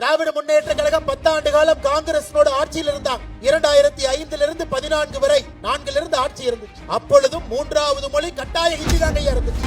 திராவிட முன்னேற்ற கழகம் பத்தாண்டு காலம் காங்கிரஸோட ஆட்சியில் இருந்தாங்க இரண்டாயிரத்தி ஐந்துல இருந்து பதினான்கு வரை நான்குல இருந்து ஆட்சி இருந்துச்சு. அப்பொழுதும் மூன்றாவது மொழி கட்டாய ஹிந்தி தான் ஐயா இருந்துச்சு.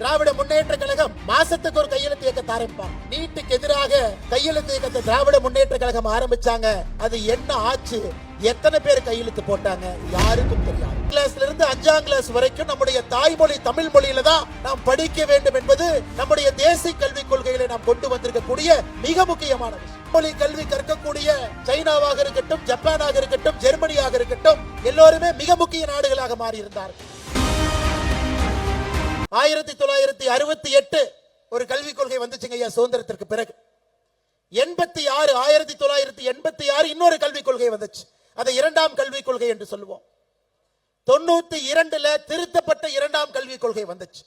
திராவிட முன்னேற்ற கழகம் மாசத்துக்கு ஒரு கையெழுத்து இயக்கத்தை ஆரம்பிப்பாங்க. நீட்டுக்கு எதிராக கையெழுத்து இயக்கத்தை திராவிட முன்னேற்ற கழகம் ஆரம்பிச்சாங்க. அது என்ன ஆச்சு? எத்தனை பேர் கையெழுத்து போட்டாங்க? யாருக்கும் தெரியாது. கிளாஸ்ல இருந்து அஞ்சாம் கிளாஸ் வரைக்கும் நம்முடைய தாய்மொழி தமிழ் மொழியில தான் நாம் படிக்க வேண்டும் என்பது நம்முடைய தேசிய கல்விக் கொள்கைகளை நாம் கொண்டு வந்திருக்கக்கூடிய மிக முக்கியமான விஷயம். மொழி கல்வி கற்கக்கூடிய சைனாவாக இருக்கட்டும் ஜப்பானாக இருக்கட்டும் ஜெர்மனியாக இருக்கட்டும் எல்லோருமே மிக முக்கிய நாடுகளாக மாறி இருந்தார்கள் ஆயிரத்தி தொள்ளாயிரத்தி அறுபத்தி எட்டு ஒரு கல்விக் கொள்கை வந்துச்சுங்க ஐயா சுதந்திரத்திற்கு பிறகு. எண்பத்தி ஆறு ஆயிரத்தி தொள்ளாயிரத்தி எண்பத்தி ஆறு இன்னொரு கல்விக் கொள்கை வந்துச்சு. அதை இரண்டாம் கல்விக் கொள்கை என்று சொல்லுவோம். தொண்ணூத்தி இரண்டுல திருத்தப்பட்ட இரண்டாம் கல்விக் கொள்கை வந்துச்சு.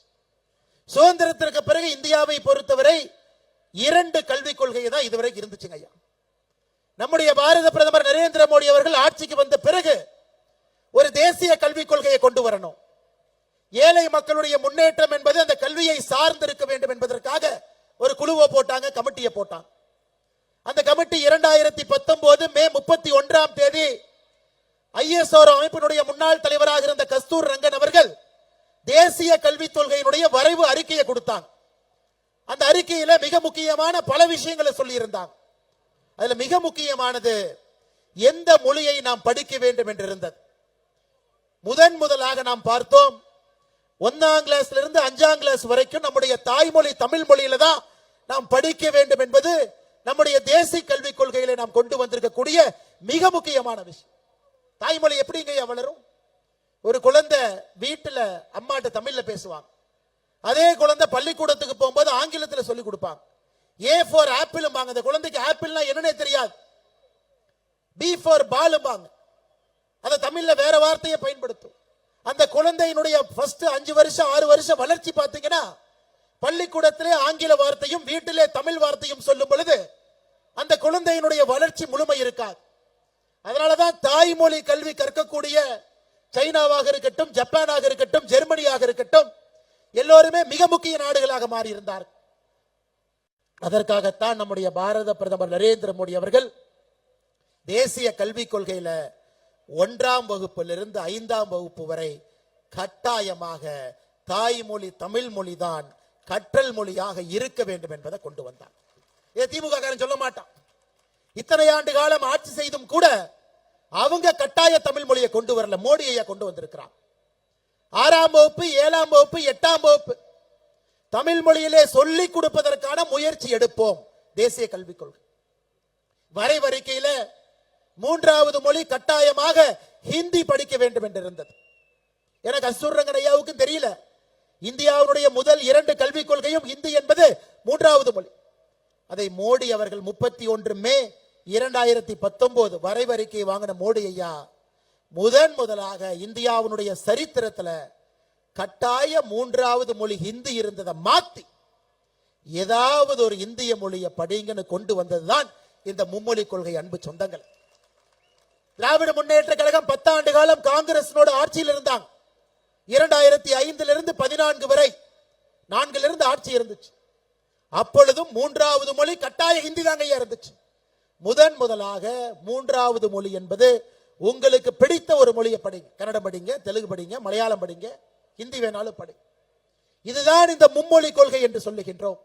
சுதந்திரத்திற்கு பிறகு இந்தியாவை பொறுத்தவரை இரண்டு கல்விக் கொள்கை தான் இதுவரை இருந்துச்சுங்க ஐயா. நம்முடைய பாரத பிரதமர் நரேந்திர மோடி அவர்கள் ஆட்சிக்கு வந்த பிறகு ஒரு தேசிய கல்விக் கொள்கையை கொண்டு வரணும். ஏழை மக்களுடைய முன்னேற்றம் என்பது அந்த கல்வியை சார்ந்திருக்க வேண்டும் என்பதற்காக ஒரு குழுவை போட்டாங்க கமிட்டியை போட்டாங்க. அந்த கமிட்டி இரண்டாயிரத்தி பத்தொன்பது மே முப்பத்தி ஒன்றாம் தேதி ஐஎஸ்ஆர் அமைப்பினுடைய முன்னாள் தலைவராக இருந்த கஸ்தூர் ரங்கன் அவர்கள் தேசிய கல்விக் கொள்கையினுடைய வரைவு அறிக்கையை கொடுத்தாங்க. அந்த அறிக்கையில மிக முக்கியமான பல விஷயங்களை சொல்லியிருந்தாங்க. அதுல மிக முக்கியமானது எந்த மொழியை நாம் படிக்க வேண்டும் என்று இருந்தது முதன் முதலாக நாம் பார்த்தோம். ஒன்னாம் கிளாஸ்ல இருந்து அஞ்சாம் கிளாஸ் வரைக்கும் நம்முடைய தாய்மொழி தமிழ் மொழியில தான் நாம் படிக்க வேண்டும் என்பது நம்முடைய தேசிய கல்விக் கொள்கையில நாம் கொண்டு வந்திருக்கக்கூடிய மிக முக்கியமான விஷயம். தாய்மொழி எப்படிங்க வளரும்? ஒரு குழந்தை வீட்டுல அம்மாட்ட தமிழ்ல பேசுவாங்க. அதே குழந்தை பள்ளிக்கூடத்துக்கு போகும்போது ஆங்கிலத்தில் சொல்லி கொடுப்பாங்க. ஏ ஃபார் ஆப்பிளும்பாங்க. அந்த குழந்தைக்கு ஆப்பிள்னா என்னன்னே தெரியாது. பி ஃபார் பாலும்பாங்க. அதை தமிழ்ல வேற வார்த்தையை பயன்படுத்தும். அந்த குழந்தையினுடைய ஃபர்ஸ்ட் அஞ்சு வருஷம் ஆறு வருஷம் வளர்ச்சி பார்த்தீங்கன்னா பள்ளிக்கூடத்திலே ஆங்கில வார்த்தையும் வீட்டிலே தமிழ் வார்த்தையும் சொல்லும் பொழுது அந்த குழந்தையினுடைய வளர்ச்சி முழுமை இருக்காது. அதனாலதான் தாய்மொழி கல்வி கற்கக்கூடிய சைனாவாக இருக்கட்டும் ஜப்பானாக இருக்கட்டும் ஜெர்மனியாக இருக்கட்டும் எல்லோருமே மிக முக்கிய நாடுகளாக மாறி இருந்தார் அதற்காகத்தான் நம்முடைய பாரத பிரதமர் நரேந்திர மோடி அவர்கள் தேசிய கல்விக் கொள்கையில ஒன்றாம் வகுப்பிலிருந்து ஐந்தாம் வகுப்பு வரை கட்டாயமாக தாய்மொழி தமிழ் மொழிதான் கற்றல் மொழியாக இருக்க வேண்டும் என்பதை கொண்டு வந்தார். இதை திமுக காரன் சொல்ல மாட்டான். இத்தனை ஆண்டு காலம் ஆட்சி செய்தும் கூட அவங்க கட்டாய தமிழ் மொழியை கொண்டு வரல. மோடி ஐயா கொண்டு வந்திருக்கிறான் ஆறாம் வகுப்பு ஏழாம் வகுப்பு எட்டாம் வகுப்பு. தமிழ் மொழியிலே சொல்லிக் கொடுப்பதற்கான முயற்சி எடுப்போம். தேசிய கல்விக் கொள்கை. வரைவறிக்கையில மூன்றாவது மொழி கட்டாயமாக ஹிந்தி படிக்க வேண்டும் என்று இருந்தது எனக்கு அசூர்ரங்கன் ஐயாவுக்கும் தெரியல. இந்தியாவுடைய முதல் இரண்டு கல்விக் கொள்கையும் ஹிந்தி என்பது மூன்றாவது மொழி. அதை மோடி அவர்கள் முப்பத்தி ஒன்று மே இரண்டாயிரத்தி பத்தொன்பது வரைவறிக்கை வாங்கின மோடி ஐயா. முதன் முதலாக இந்தியாவினுடைய சரித்திரத்துல கட்டாய மூன்றாவது மொழி ஹிந்தி இருந்ததை மாத்தி ஏதாவது ஒரு இந்திய மொழியை படிங்கன்னு கொண்டு வந்ததுதான் இந்த மும்மொழி கொள்கை அன்பு சொந்தங்கள். திராவிட முன்னேற்ற கழகம் பத்தாண்டு காலம் காங்கிரஸோட ஆட்சியில் இருந்தாங்க. இரண்டாயிரத்தி ஐந்துல இருந்து பதினான்கு வரை நான்குல இருந்து ஆட்சி இருந்துச்சு. அப்பொழுதும் மூன்றாவது மொழி கட்டாய ஹிந்தி தாங்க ஐயா இருந்துச்சு. முதன் முதலாக மூன்றாவது மொழி என்பது உங்களுக்கு பிடித்த ஒரு மொழியை படிங்க. கன்னடம் படிங்க தெலுங்கு படிங்க மலையாளம் படிங்க ஹிந்தி வேணாலும் படி. இதுதான் இந்த மும்மொழி கொள்கை என்று சொல்லுகின்றோம்.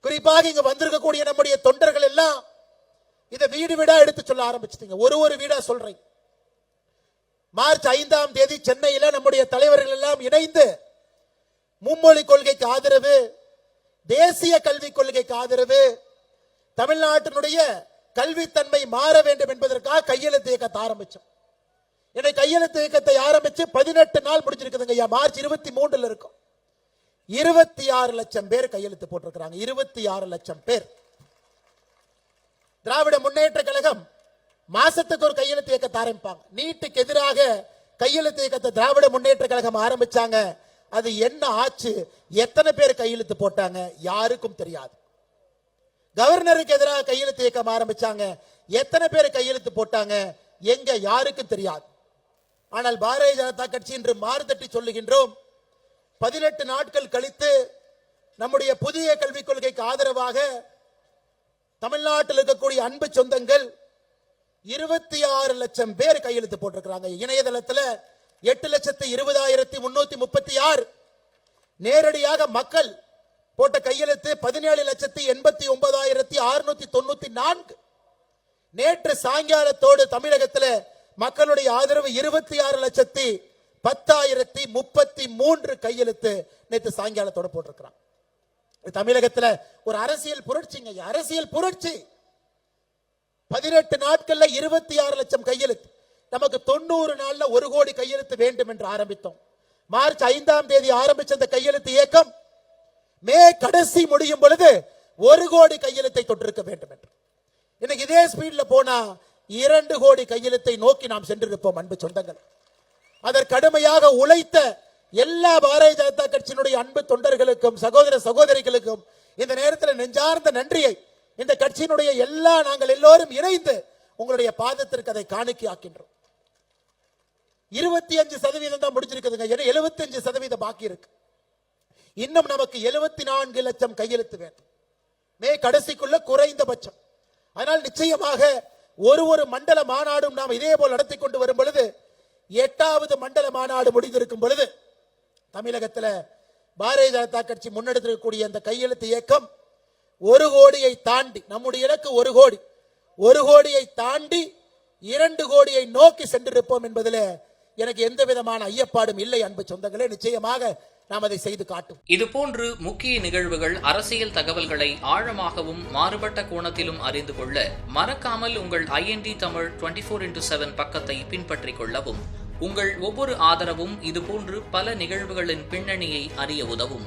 குறிப்பாக இங்க வந்திருக்கக்கூடிய நம்முடைய தொண்டர்கள் எல்லாம் இதை வீடு வீடா எடுத்து சொல்ல ஆரம்பிச்சிட்டீங்க. ஒரு ஒரு வீடா சொல்றேன். மார்ச் ஐந்தாம் தேதி சென்னையில நம்முடைய தலைவர்கள் எல்லாம் இணைந்து மும்மொழி கொள்கைக்கு ஆதரவு தேசிய கல்விக் கொள்கைக்கு ஆதரவு தமிழ்நாட்டினுடைய கல்வித்தன்மை மாற வேண்டும் என்பதற்காக கையெழுத்து இயக்கத்தை ஆரம்பிச்சோம். என்னை கையெழுத்து இயக்கத்தை ஆரம்பிச்சு பதினெட்டு நாள் முடிஞ்சிருக்குதுங்க ஐயா. மார்ச் இருபத்தி மூன்றுல இருக்கும். இருபத்தி ஆறு லட்சம் பேர் கையெழுத்து போட்டிருக்கிறாங்க. இருபத்தி ஆறு லட்சம் பேர். திராவிட முன்னேற்ற கழகம் மாசத்துக்கு ஒரு கையெழுத்து இயக்கத்தை ஆரம்பிப்பாங்க. நீட்டுக்கு எதிராக கையெழுத்து இயக்கத்தை திராவிட முன்னேற்ற கழகம் ஆரம்பிச்சாங்க. அது என்ன ஆச்சு? எத்தனை பேர் கையெழுத்து போட்டாங்க? யாருக்கும் தெரியாது. கவர்னருக்கு எதிராக கையெழுத்து இயக்கம் ஆரம்பிச்சாங்க. எத்தனை பேர் கையெழுத்து போட்டாங்க? எங்க யாருக்கும் தெரியாது. ஆனால் பாரதிய ஜனதா கட்சி இன்று மாறுதட்டி சொல்லுகின்றோம். பதினெட்டு நாட்கள் கழித்து நம்முடைய புதிய கல்விக் கொள்கைக்கு ஆதரவாக தமிழ்நாட்டில் இருக்கக்கூடிய அன்பு சொந்தங்கள் இருபத்தி ஆறு லட்சம் பேர் கையெழுத்து போட்டிருக்கிறாங்க. இணையதளத்துல எட்டு லட்சத்தி இருபதாயிரத்தி முன்னூத்தி முப்பத்தி ஆறு. நேரடியாக மக்கள் போட்ட கையெழுத்து பதினேழு லட்சத்தி எண்பத்தி ஒன்பதாயிரத்தி அறுநூத்தி தொண்ணூத்தி நான்கு. நேற்று சாயங்காலத்தோடு தமிழகத்துல மக்களுடைய ஆதரவு இருபத்தி ஆறு லட்சத்தி பத்தாயிரத்தி முப்பத்தி மூன்று கையெழுத்து நேற்று சாயங்காலத்தோட போட்டிருக்கிறான். தமிழகத்துல ஒரு அரசியல் புரட்சிங்க. அரசியல் புரட்சி. பதினெட்டு நாட்கள்ல இருபத்தி ஆறு லட்சம் கையெழுத்து. நமக்கு தொண்ணூறு நாள்ல ஒரு கோடி கையெழுத்து வேண்டும் என்று ஆரம்பித்தோம். மார்ச் ஐந்தாம் தேதி ஆரம்பிச்ச அந்த கையெழுத்து இயக்கம். மே கடைசி முடியும் பொழுது ஒரு கோடி கையெழுத்தை தொட்டிருக்க வேண்டும் என்று. இன்னைக்கு இதே ஸ்பீட்ல போனா இரண்டு கோடி கையெழுத்தை நோக்கி நாம் சென்றிருப்போம் அன்பு சொந்தங்கள். அதற்கு கடுமையாக உழைத்த எல்லா பாரதிய ஜனதா கட்சியினுடைய அன்பு தொண்டர்களுக்கும் சகோதர சகோதரிகளுக்கும் இந்த நேரத்தில் நெஞ்சார்ந்த நன்றியை இந்த கட்சியினுடைய எல்லா நாங்கள் எல்லோரும் இணைந்து உங்களுடைய பாதத்திற்கு அதை காணிக்கையாக்கின்றோம். இருபத்தி அஞ்சு சதவீதம் தான் முடிஞ்சிருக்குதுங்க ஏன்னா எழுபத்தி அஞ்சு சதவீதம் பாக்கி இருக்கு. இன்னும் நமக்கு எழுபத்தி நான்கு லட்சம் கையெழுத்து வேண்டும் மே கடைசிக்குள்ள குறைந்தபட்சம். அதனால் நிச்சயமாக ஒரு ஒரு மண்டல மாநாடும் நாம் இதே போல் நடத்தி கொண்டு வரும் பொழுது எட்டாவது மண்டல மாநாடு முடிந்திருக்கும் பொழுது தமிழகத்தில் பாரதிய ஜனதா கட்சி முன்னெடுத்திருக்கக்கூடிய அந்த கையெழுத்து இயக்கம் ஒரு கோடியை தாண்டி நம்முடைய இலக்கு ஒரு கோடி. ஒரு கோடியை தாண்டி இரண்டு கோடியை நோக்கி சென்றிருப்போம் என்பதில் எனக்கு எந்த விதமான ஐயப்பாடும் இல்லை அன்பு சொந்தங்களே. நிச்சயமாக நாம் அதை செய்து காட்டும். இதுபோன்று முக்கிய நிகழ்வுகள் அரசியல் தகவல்களை ஆழமாகவும் மாறுபட்ட கோணத்திலும் அறிந்து கொள்ள மறக்காமல் உங்கள் IND Tamil twenty four into seven பக்கத்தை பின்பற்றிக் கொள்ளவும். உங்கள் ஒவ்வொரு ஆதரவும் இதுபோன்று பல நிகழ்வுகளின் பின்னணியை அறிய உதவும்.